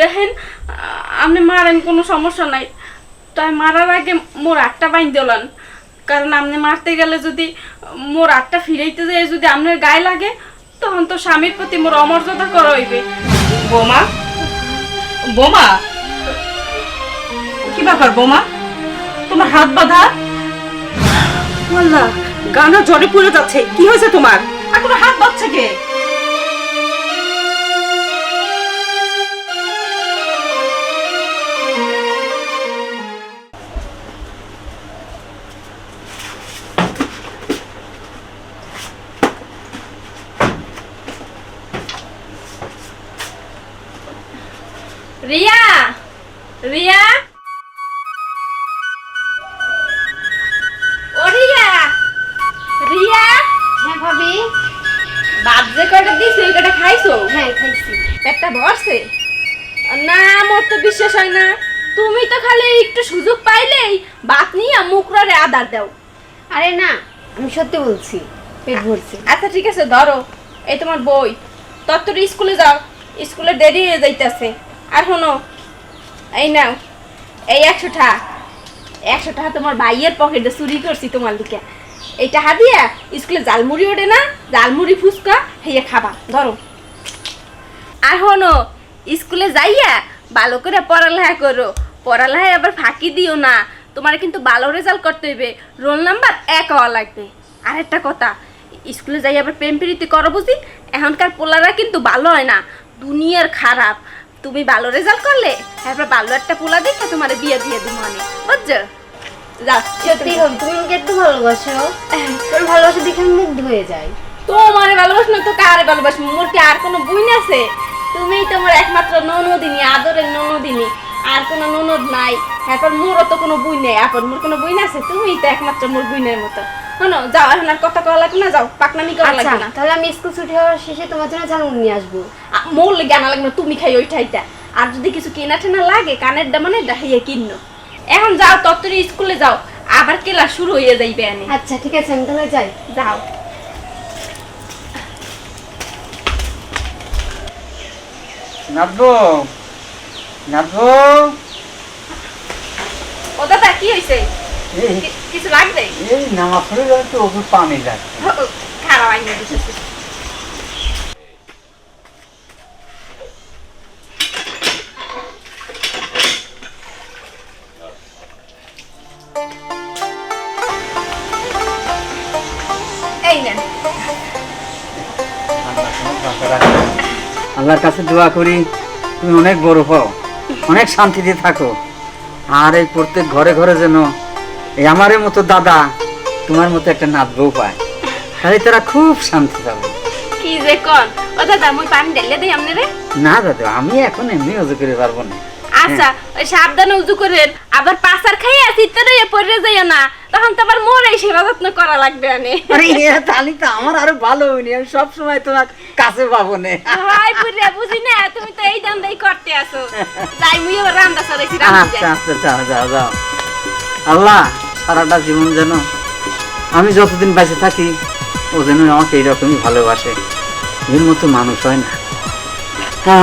দেখেন আপনি মারেন কোনো সমস্যা নাই। তাই মারার আগে মোর আটটা বাইন দিলেন কারণ আপনি মারতে গেলে যদি মোর আটটা ফিরাইতে যায় যদি আপনার গায়ে লাগে তখন তো স্বামীর প্রতি মোর অমর্যাদা করা হইবে। বোমা? বোমা? কি ব্যাপার বোমা? তোমার হাত বাঁধা? আল্লাহ গানা জ্বরে পড়ে যাচ্ছে। কি হয়েছে তোমার? এখন হাত বাঁধছে কে? না মোর তো বিশ্বাস হয় না। তুমি তো খালি একটু সুযোগ পাইলেই ভাত নিয়ে আদার দাও। আরে না আমি সত্যি বলছি পেট ভরছে। আচ্ছা ঠিক আছে ধরো এই তোমার বই। তোর তো স্কুলে যাও স্কুলে দেরি হয়ে যাইতেছে। আর শোনো এই নাও এই একশো টাকা একশো টাকা তোমার ভাইয়ের পকেটে চুরি করছি তোমার দিকে এই টাকা দিয়া স্কুলে জালমুড়ি ওঠে না জালমুড়ি ফুচকা হেয়ে খাবা। ধরো। আর শোনো স্কুলে যাইয়া ভালো করে পড়ালেখা করো। পড়ালেখায় আবার ফাঁকি দিও না। তোমার কিন্তু ভালো রেজাল্ট করতে হইবে। রোল নাম্বার এক হওয়া লাগবে। আর একটা কথা স্কুলে যাই আবার প্রেম প্রীতি করো বুঝি? এখনকার পোলারা কিন্তু ভালো হয় না। দুনিয়ার খারাপ। তুমি ভালো রেজাল্ট করলে তারপর ভালো একটা পোলা দেখে তোমার বিয়ে দিয়ে দিব মানে বুঝছ? সত্যি তুমি আমাকে এত ভালোবাসো। তোর ভালোবাসা দেখে আমি মুগ্ধ হয়ে যাই। তোমার ভালোবাস না তো কারে ভালোবাস মোর কি আর কোনো বুইন আছে? তুমি তোমার একমাত্র ননদিনী আদরের ননদিনী। আর কোনো ননদ নাই। এখন মোরও তো কোনো বুই নেই। আপন মোর কোনো বুইন আছে তুমি তো একমাত্র মোর বুইনের মতো। শোনো যাও এখন আর কথা কওয়া লাগবে না যাও পাকনামি আচ্ছা লাগবে না। তাহলে আমি স্কুল ছুটি হওয়ার শেষে তোমার জন্য ঝালমুড়ি নিয়ে আসব। মোর লেগে আনা লাগবে না, তুমি খাই ওই ঠাইটা আর যদি কিছু কেনা টেনা লাগে কানের ডা মানে ডাহিয়ে কিনো এখন যাও তত্তরি স্কুলে যাও। আবার কেলা শুরু হয়ে যাইবে আচ্ছা ঠিক আছে আমি তাহলে যাই। যাও। নাচবো নাচবো ও দাদা কি হয়েছে কিছু লাগবে? এই নামা ফুলে তো ওকে পানি লাগছে খারাপ আইনে আল্লাহর কাছে দোয়া করি তুমি অনেক বড় হও অনেক শান্তিতে থাকো। আর এই প্রত্যেক ঘরে ঘরে যেন এই আমারের মতো দাদা তোমার মতো একটা নাচবও পায় তাহলে তারা খুব শান্তি পাবে। কি যে কন? ও দাদা মুই পানি ঢেলে দেই আমনে না দাদা আমি এখন এমনি অজু করে পারব না। আচ্ছা ওই সাবধানে উজু করেন। আবার পাসার খাইয়া চিত্তে পড়ে যাইও না। তখন তো আবার মোর এই সেবা যত্ন করা লাগবে আনে। আরে এ তাহলে তো আমার আরও ভালো হয়নি আমি সবসময় তোমার কাছে পাবো না। হাই পুরে বুঝি না তুমি তো এই দান্দাই করতে আসো যাই মুই রান্না চড়াইছি রান্না আচ্ছা আচ্ছা যাও যাও যাও। আল্লাহ সারাটা জীবন যেন আমি যতদিন বেঁচে থাকি ও যেন আমাকে এইরকমই ভালোবাসে। এর মতো মানুষ হয় না।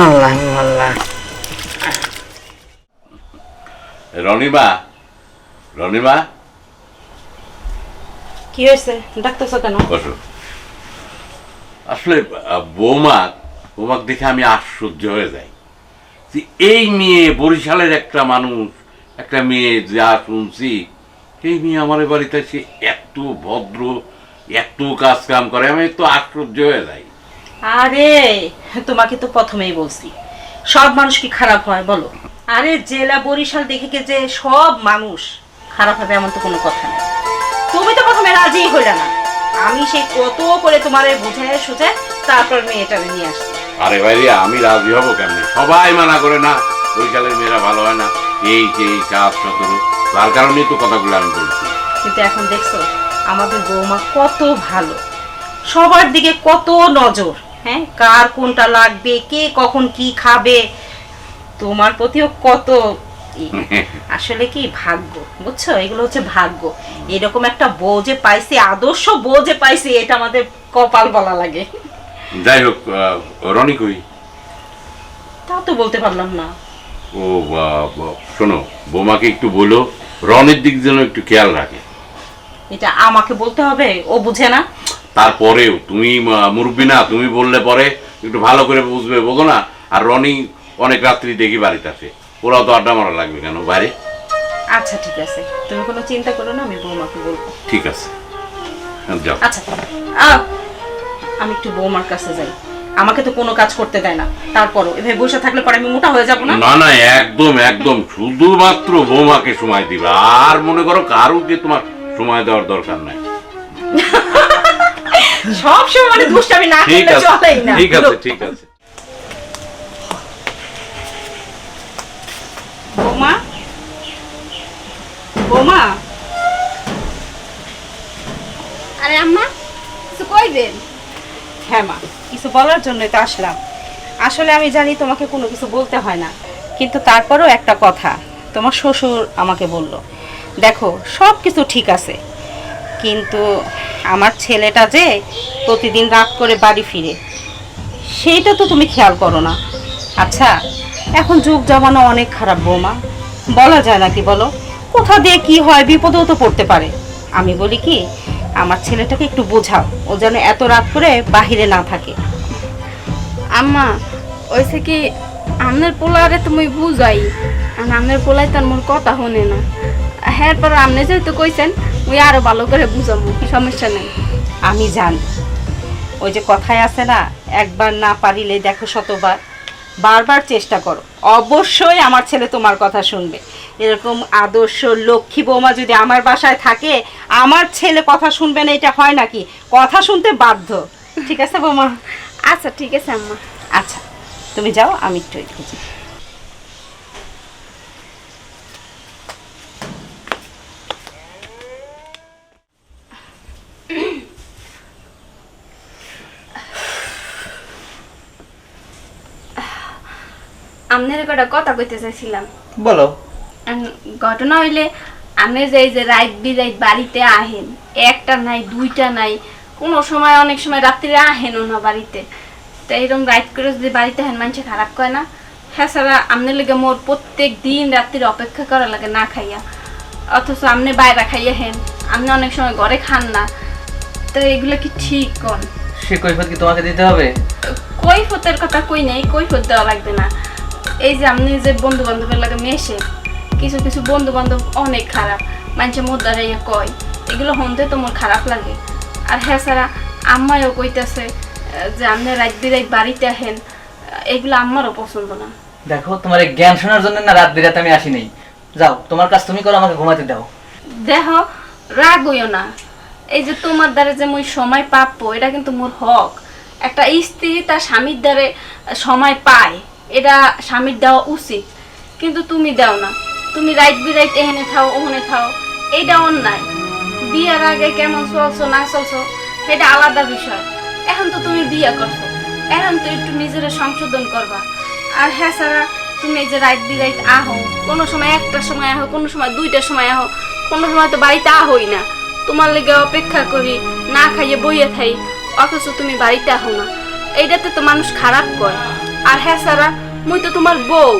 আল্লাহ আল্লাহ। রনিমা রনিমা? কি হয়েছে? ডাক্তারছো কেন বসো। আসলে আহ, বৌমা বৌমাক দেখে আমি আশ্চর্য হয়ে যাই। যে এই মেয়ে বরিশালের একটা মানুষ একটা মেয়ে যা শুনছি এই মেয়ে আমার বাড়িতে সে এত ভদ্র এত কাজ কাম করে আমি তো আশ্চর্য হয়ে যাই। আরে তোমাকে তো প্রথমেই বলছি সব মানুষ কি খারাপ হয় বলো? আরে জেলা বরিশাল দেখে কে যে সব মানুষ খারাপ হবে এমন তো কোনো কথা নেই। তুমি তো প্রথমে রাজি হইলে না। আমি সেই কত করে তোমারে বুঝায় সুঝায় তারপর মেয়েটারে নিয়ে আসছি। আরে ভাইরে আমি রাজি হব কেমনি? সবাই মানা করে না বরিশালের মেয়েরা ভালো হয় না। এই সেই চাপ সতেরো তার কারণেই তো কথাগুলো আমি বলছি। কিন্তু এখন দেখছ আমাদের বৌমা কত ভালো। সবার দিকে কত নজর হ্যাঁ? কার কোনটা লাগবে কে কখন কি খাবে তোমার প্রতিও কত। আসলে কি ভাগ্য? বুঝছ? এগুলো হচ্ছে ভাগ্য। এরকম একটা বউ যে পাইছি আদর্শ বউ যে পাইছি এটা আমাদের কপাল বলা লাগে। যাই হোক রনি কই? তা তো বলতে পারলাম না। ও শোনো বৌমাকে একটু বলো রনির দিক যেন একটু খেয়াল রাখে। এটা আমাকে বলতে হবে? ও বুঝে না? তারপরেও তুমি মুরব্বি না তুমি বললে পরে একটু ভালো করে বুঝবে বোঝো না? আর রনি অনেক রাত্রি দেখি বাড়িতে আসে। ওরাও তো আড্ডা মারা লাগবে কেন? বাইরে? আচ্ছা ঠিক আছে। তুমি কোনো চিন্তা করো না আমি বৌমাকে বলব। ঠিক আছে। হ্যাঁ, যাও। আচ্ছা আহ, আমি একটু বৌমার কাছে যাই। আমাকে তো কোনো কাজ করতে দেয় না। তারপরও এভাবে বসে থাকলে পরে আমি মোটা হয়ে যাব না? না না একদম একদম। শুধুমাত্র বৌমাকে সময় দিবে। আর মনে করো কারুকে তোমার সময় দেওয়ার দরকার নাই। সব সময় মানে দুষ্টামি না ঠিক করলে আছে চলেই না। ঠিক আছে ঠিক আছে বৌমা বৌমা। আরে আম্মা কিছু কইবেন? হ্যাঁ মা কিছু বলার জন্যই তো আসলাম। আসলে আমি জানি তোমাকে কোনো কিছু বলতে হয় না কিন্তু তারপরেও একটা কথা তোমার শ্বশুর আমাকে বলল দেখো সব কিছু ঠিক আছে কিন্তু আমার ছেলেটা যে প্রতিদিন রাত করে বাড়ি ফিরে সেইটা তো তুমি খেয়াল করো না। আচ্ছা এখন যুগ জমানো অনেক খারাপ বৌমা বলা যায় নাকি বলো? কোথা দিয়ে কি হয় বিপদেও তো পড়তে পারে। আমি বলি কি আমার ছেলেটাকে একটু বোঝাও ও যেন এত রাত করে বাহিরে না থাকে। আম্মা ওইসে কি আমনের পোলারে তুমি বুঝাই আর আমনের পোলাই তার মোর কথা শুনে না। হ্যাঁ পর আপনি যেহেতু কইছেন ওই আরও ভালো করে বুঝাবো সমস্যা নেই। আমি জানি। ওই যে কথায় আছে না একবার না পারিলে দেখো শতবার। বারবার চেষ্টা করো। অবশ্যই আমার ছেলে তোমার কথা শুনবে। এরকম আদর্শ লক্ষ্মী বৌমা যদি আমার বাসায় থাকে আমার ছেলে কথা শুনবে না এটা হয় নাকি? কথা শুনতে বাধ্য। ঠিক আছে বৌমা? আচ্ছা ঠিক আছে আম্মা। আচ্ছা তুমি যাও আমি একটু খুঁজি আপনার একটা কথা কইতে চাইছিলাম। বলো। ঘটনা হইলে আপনি যে যে রাত বিরাত বাড়িতে আহেন একটা নাই দুইটা নাই কোনো সময় অনেক সময় রাত্রিরে আহেনও না বাড়িতে। তো এইরকম রাত করে যদি বাড়িতে আহেন মানুষে খারাপ করে না? হ্যাঁ ছাড়া আপনার লেগে মোর প্রত্যেক দিন রাত্রির অপেক্ষা করা লাগে না খাইয়া। অথচ আপনি বাইরে খাইয়া হেন আপনি অনেক সময় ঘরে খান না। তো এগুলো কি ঠিক কোন? সে কৈফত কি তোমাকে দিতে হবে? কৈফতের কথা কই নাই কৈফত দেওয়া লাগবে না। এই যে আপনি যে বন্ধু বান্ধবের লাগে মেশে কিছু কিছু বন্ধু বান্ধব অনেক খারাপ। মানুষের মধ্যে দাঁড়াইয়া কয় এগুলো শুনতে তো মোর খারাপ লাগে। আর হ্যাঁ ছাড়া আম্মাইও কইতেছে যে আপনি রাত বিরাত বাড়িতে আহেন এগুলো আমারও পছন্দ না। দেখো তোমার জ্ঞান শোনার জন্য না রাত বিরাতে আমি আসি নাই। যাও তোমার কাজ তুমি করো আমাকে ঘুমাতে দাও। দেহ রাগ হইও না। এই যে তোমার দ্বারা যে মুই সময় প্রাপ্য এটা কিন্তু মোর হক। একটা স্ত্রী তার স্বামীর দ্বারে সময় পায় এটা স্বামীর দেওয়া উচিত। কিন্তু তুমি দাও না। তুমি রাইট বিরাইট এখানে থাও ওখানে থাও এইটা অন্যায়। বিয়ের আগে কেমন চলছো, না চলছো, এটা আলাদা বিষয়। এখন তো তুমি বিয়ে করছ। এখন তো একটু নিজের সংশোধন করবা। আর হ্যাঁ ছাড়া তুমি এই যে রাইট বিরাইট আহো। কোনো সময় একটা সময় আহো, কোনো সময় দুইটার সময় আহো। কোনো সময় তো বাড়িতে আহোই না। তোমার লেগে অপেক্ষা করি, না খাইয়ে বইয়ে থাই। অথচ তুমি বাড়িতে আহো না। এইটাতে তো মানুষ খারাপ করে। আর হ্যাঁ সারা, মুই তো তোমার বউ।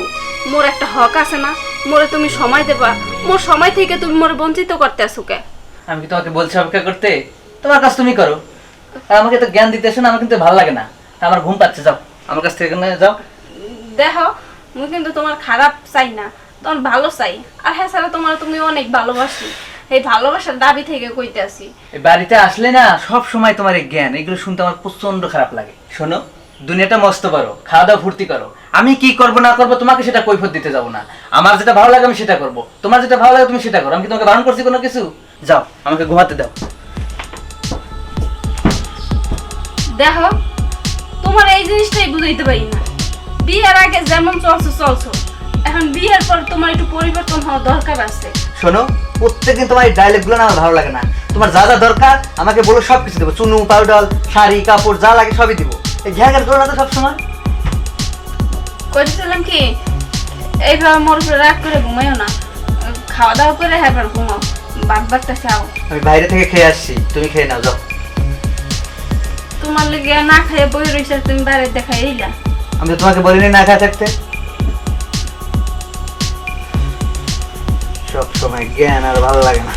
মোর একটা হক আছে না। মোরে তুমি সময় দেবা মোর সময় থেকে তুমি মোরে বঞ্চিত করতে আসো কে? আমি কি তোমাকে বলছি অপেক্ষা করতে? তোমার কাজ তুমি করো। আর আমাকে তো জ্ঞান দিতে না আমার কিন্তু ভালো লাগে না। আমার ঘুম পাচ্ছে যাও। আমার কাছ থেকে যাও। দেখো মুই কিন্তু তোমার খারাপ চাই না তোমার ভালো চাই। আর হ্যাঁ সারা তোমার তুমি অনেক ভালোবাসি। এই ভালোবাসার দাবি থেকে কইতে আসি এই বাড়িতে আসলে না সব সময় তোমার এই জ্ঞান এগুলো শুনতে আমার প্রচণ্ড খারাপ লাগে। শোনো দুনিয়াটা মস্ত পারো খাওয়া দাওয়া ফুর্তি করো। আমি কি করব না করব তোমাকে সেটা কৈফত দিতে যাব না। আমার যেটা ভালো লাগে আমি সেটা করব। তোমার যেটা ভালো লাগে তুমি সেটা করো। আমি কি তোমাকে বারণ করছি কোনো কিছু? যাও আমাকে ঘুমাতে দাও। দেখো তোমার এই জিনিসটাই বুঝাইতে পারি না। বিয়ের আগে যেমন চলছো চলছো। এখন বিয়ের পর তোমার একটু পরিবর্তন হওয়া দরকার আছে। শোনো প্রত্যেকদিন তোমার এই ডায়লগগুলো না আমার ভালো লাগে না। তোমার যা যা দরকার আমাকে বলো সব কিছু দেবো। চুনু পাউডার শাড়ি কাপড় যা লাগে সবই দিব। এই ঘ্যাঁ ঘ্যাঁ করো না তো সবসময় কইতেছিলাম কি এইভাবে মোর উপরে রাগ করে ঘুমাইও না। খাওয়া দাওয়া করে হ্যাঁ ঘুমাও বাদ বাদটা খাও। আমি বাইরে থেকে খেয়ে আসছি তুমি খেয়ে নাও যাও। তোমার লেগে না খাইয়ে বই রয়েছে তুমি বাইরে দেখাই এইলা আমি তো তোমাকে বলিনি না খায় থাকতে। সব সময় জ্ঞান আর ভালো লাগে না।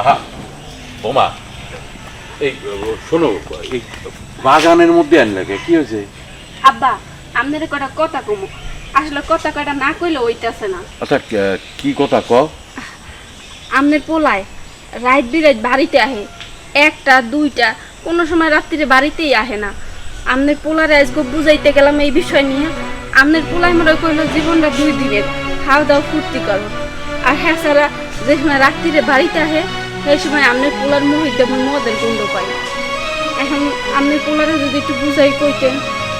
আহা বোমা। এই শোনো এই বাগানের মধ্যে আনলে কে? কি হয়েছে? আব্বা আপনার কটা কথা কমু। আসলে কথা কটা না কইলে ওইটাছে না। আচ্ছা কি কথা ক? আমনের পোলায় রাত বিরাত বাড়িতে আহে। একটা দুইটা কোনো সময় রাত্রিরে বাড়িতেই আহে না। আমনের পোলারে আজকে বুঝাইতে গেলাম এই বিষয় নিয়ে। আমনের পোলায় মনে কইলো জীবনটা দুই দিনের। খাওয়া দাওয়া ফুর্তি করো। আর হ্যাঁ সারা যে সময় রাত্রিরে বাড়িতে আহে সেই সময় আমনের পোলার মুহিতে আমি মদের গন্ধ পাই। এখন আমনের পোলারে যদি একটু বুঝাই কইতেন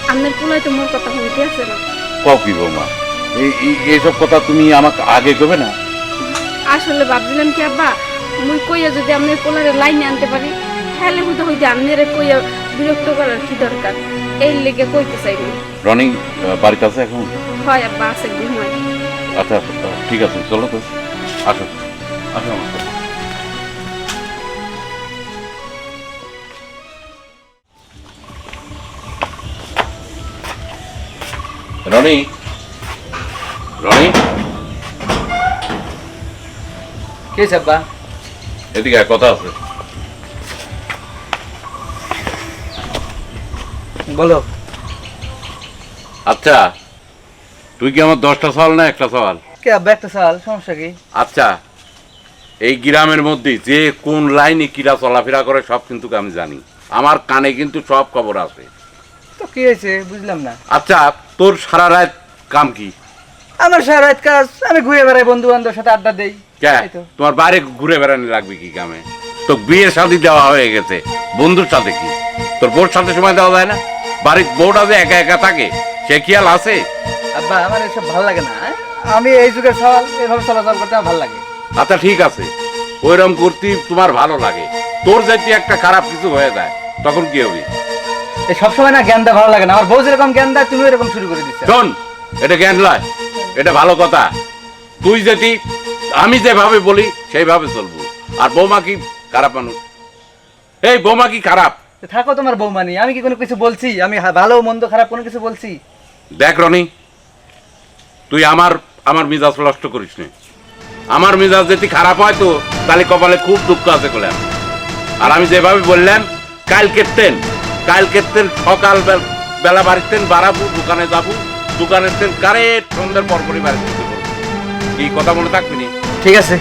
আমনের পোলায় তো মোর কথা শুনতে আছে না। কও কি বৌমা এই এই- এইসব কথা তুমি আমাকে আগে কবে না? আসলে ভাবছিলাম কি আব্বা মুই কইয়া যদি আপনার পোলারে লাইনে আনতে পারি তাহলে হইতে হইতে আপনারে কইয়া বিরক্ত করার কি দরকার? এই লেগে কইতে চাইনি রনিং বাড়িতে আছে এখন? হয় আব্বা আছে ঘুমাই আচ্ছা ঠিক আছে চলো তো। আসো আসো আমার রনি? রনি? কে সাব্বা? এদিকে কথা আছে। বলো। আচ্ছা তুই কি আমার দশটা সওয়াল না একটা সওয়াল? কে আব্বা একটা সাল সমস্যা কি? আচ্ছা এই গ্রামের মধ্যে যে কোন লাইনে কিরা চলাফেরা করে সব কিন্তু আমি জানি। আমার কানে কিন্তু সব খবর আছে। তো কি হয়েছে? বুঝলাম না। আচ্ছা তোর সারা রাত কাম কি? আমার সারা রাত কাজ আমি ঘুরে বেড়াই বন্ধু বান্ধবের সাথে আড্ডা দেই। কে? এই তো। তোমার বাইরে ঘুরে বেড়ানি লাগবে কি কামে? তো বিয়ে শাদি দেওয়া হয়ে গেছে বন্ধুর সাথে কি? তোর বোর সাথে সময় দেওয়া যায় না? বাড়ির বউটা যে একা একা থাকে সে খেয়াল আছে? আব্বা আমার এসব ভালো লাগে না হ্যাঁ? আমি এই যুগের সওয়াল এভাবে চলাচল করতে আমার ভালো লাগে। আচ্ছা ঠিক আছে। ওইরকম করতে তোমার ভালো লাগে। তোর যদি একটা খারাপ কিছু হয়ে যায় তখন কি হবে? এই সবসময় না জ্ঞান ভালো লাগে না। আমার বউ যেরকম জ্ঞান দেয় তুমি এরকম শুরু করে দিচ্ছ শোন এটা জ্ঞান লয় এটা ভালো কথা। তুই যদি আমি যেভাবে বলি সেইভাবে চলবো। আর বৌমা কি খারাপ মানুষ? এই বৌমা কি খারাপ? থাকো তোমার বৌমানি আমি কি কোনো কিছু বলছি? আমি ভালো মন্দ খারাপ কোনো কিছু বলছি? দেখ রনি তুই আমার আমার মিজাজ নষ্ট করিস নে। আমার মিজাজ যদি খারাপ হয় তো তাহলে কপালে খুব দুঃখ আছে বললাম আর আমি যেভাবে বললাম কাল কেতেন কাল কেতেন সকাল বেলা বাড়িতেন বাড়াবো দোকানে যাব। দোকানের তেন কারে সন্ধ্যের পরপরই বাড়িতে। কি কথা মনে থাকবি নি? ঠিক আছে।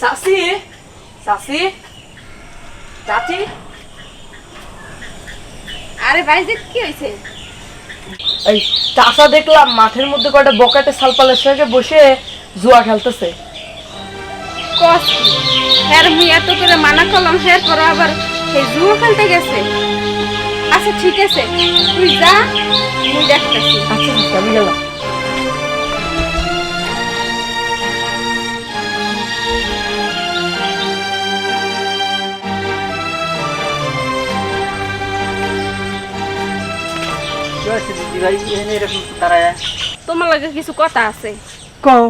চাচি চাচি চাচি। আরে ভাইজি কি হয়েছে এই চাষা দেখলাম মাঠের মধ্যে কয়টা বকাটে সালপালের সঙ্গে বসে জুয়া খেলতেছে। কস হ্যার মুই এত করে মানা করলাম হ্যাঁ পরে আবার সেই জুয়া খেলতে গেছে। আচ্ছা ঠিক আছে তুই যা মুই দেখতেছি। আচ্ছা আচ্ছা আমি গেলাম। তোমার লাগে কিছু কথা আছে? কও।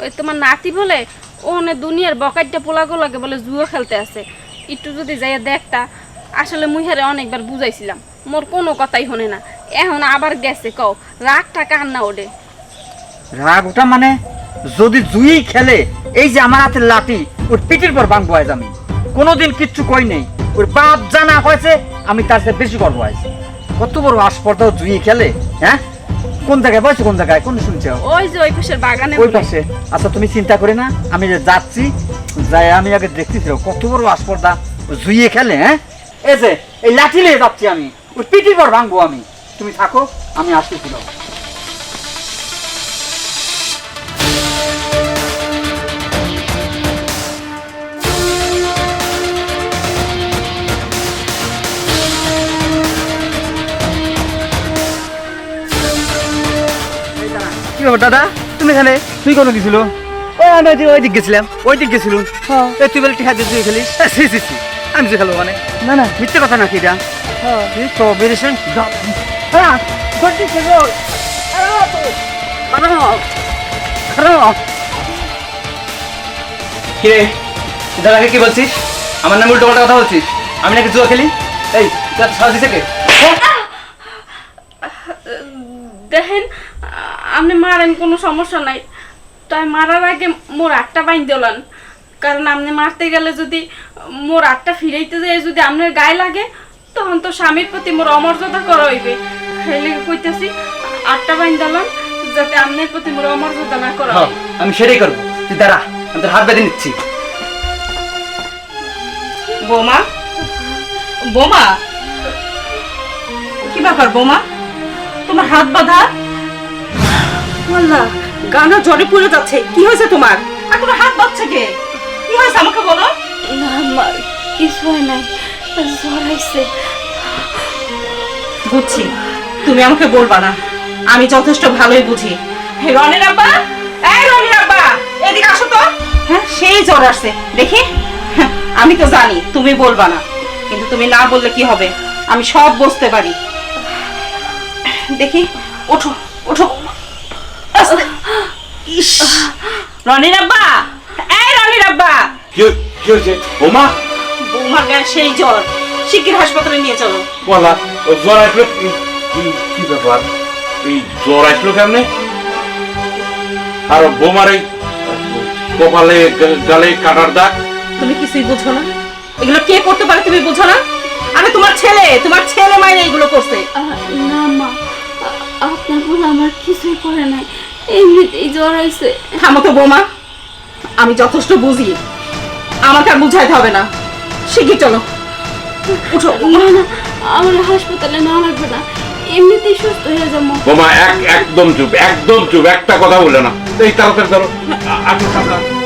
ওই তোমার নাতি বলে দুনিয়ার বকাইটা পোলাগো লাগে বলে জুয়ো খেলতে আছে। একটু যদি যাইয়া দেখতা আসলে মুইহারে অনেকবার বুঝাইছিলাম। মোর কোনো কথাই হনে না। এখন আবার গেছে কও। রাগটা কান্না ওডে? রাগ ওটা মানে যদি জুই খেলে এই যে আমার হাতের লাঠি ওর পিঠের পর ভাঙবো আজ আমি। কোনোদিন কিচ্ছু কই নেই। ওর বাপ জানা হয়েছে আমি তার সাথে বেশি করব আজ কত বড় আসপর্দাও তুই খেলে হ্যাঁ? কোন জায়গায়? বসে কোন জায়গায়? কোন শুনছো? ওই যে ওই পাশের বাগানে ওই পাশে। আচ্ছা তুমি চিন্তা করে না আমি যে যাচ্ছি যাই আমি আগে দেখতেছি কত বড় আসপর্দা জুইয়ে খেলে হ্যাঁ? এই যে এই লাঠি নিয়ে যাচ্ছি আমি ওই পিটি পর ভাঙবো আমি। তুমি থাকো আমি আসতেছি ব্যাপার দাদা? তুমি এখানে তুই কোনো গেছিল? আমি ওই দিক- গেছিলাম ওই দিক গেছিলুম এই তুই বলে টিহা দিয়ে তুই খেলিস? সি সি সি। আমি যে খেলব মানে। না না। মিথ্যে কথা নাকি এটা? হ্যাঁ। হ্যাঁ। খেলো কিরে আগে কি বলছিস? আমার নামে উল্টো পাল্টা কথা বলছিস? আমি নাকি জুয়া খেলি? এই সাহস দিছে কে? দেখেন আ- আপনি মারেন কোনো সমস্যা নাই। তাই মারার আগে মোর আটটা বাইন দিলেন কারণ আপনি মারতে গেলে যদি মোর আটটা ফিরাইতে যায় যদি আপনার গায়ে লাগে তখন তো স্বামীর প্রতি মোর অমর্যাদা করা হইবে। সেই লেগে কইতেছি আটটা বাইন দিলাম যাতে আপনার প্রতি মোর অমর্যাদা না করা হ্যাঁ। আমি সেটাই করব। তুই দাঁড়া আমি তোর হাত বেঁধে নিচ্ছি। বোমা? বোমা? কি ব্যাপার বোমা? তোমার হাত বাঁধা? আল্লাহ গানা জ্বরে পড়ে যাচ্ছে। কি হয়েছে তোমার? আর তোমার হাত বাঁধছে কে? কি হয়েছে আমাকে বলো? না মা কিছু হয় নাই। জ্বর আইছে। বুঝছি তুমি আমাকে বলবা না। আমি যথেষ্ট ভালোই বুঝি। হে রনের আব্বা! এই রনের আব্বা! এদিকে আসো তো। হ্যাঁ সেই জ্বর আসছে। দেখি। হ্যাঁ, আমি তো জানি তুমি বলবা না। কিন্তু তুমি না বললে কি হবে? আমি সব বুঝতে পারি। দেখি ওঠো ওঠো। ইস রনির আব্বা এই রনির আব্বা কি কি হয়েছে? বোমা? বৌমার গায়ে সেই জ্বর। শিগগির হাসপাতালে নিয়ে চলো। বলা ও জ্বর আসলো কি- ব্যাপার? এই জ্বর আসলো কেমনে? আর বোমার এই কপালে গালে কাটার দাগ? তুমি কিছুই বুঝো না। এগুলো কে করতে পারে তুমি বুঝো না? আরে তোমার ছেলে তোমার ছেলে মাইনে এগুলো করছে না মা আপনার বলে আমার কিছুই করে নাই। এমনিতেই জ্বর আইছে। থামো তো বৌমা। আমি যথেষ্ট বুঝি। আমাকে আর বুঝাইতে হবে না। শিখি চলো। উঠো। না না আমার হাসপাতালে না লাগবে না। এমনিতেই সুস্থ হয়ে যাব। বোমা এক একদম চুপ একদম চুপ। একটা কথা বলে না। এই তাড়াতাড়ি ধরো আসো সামনে।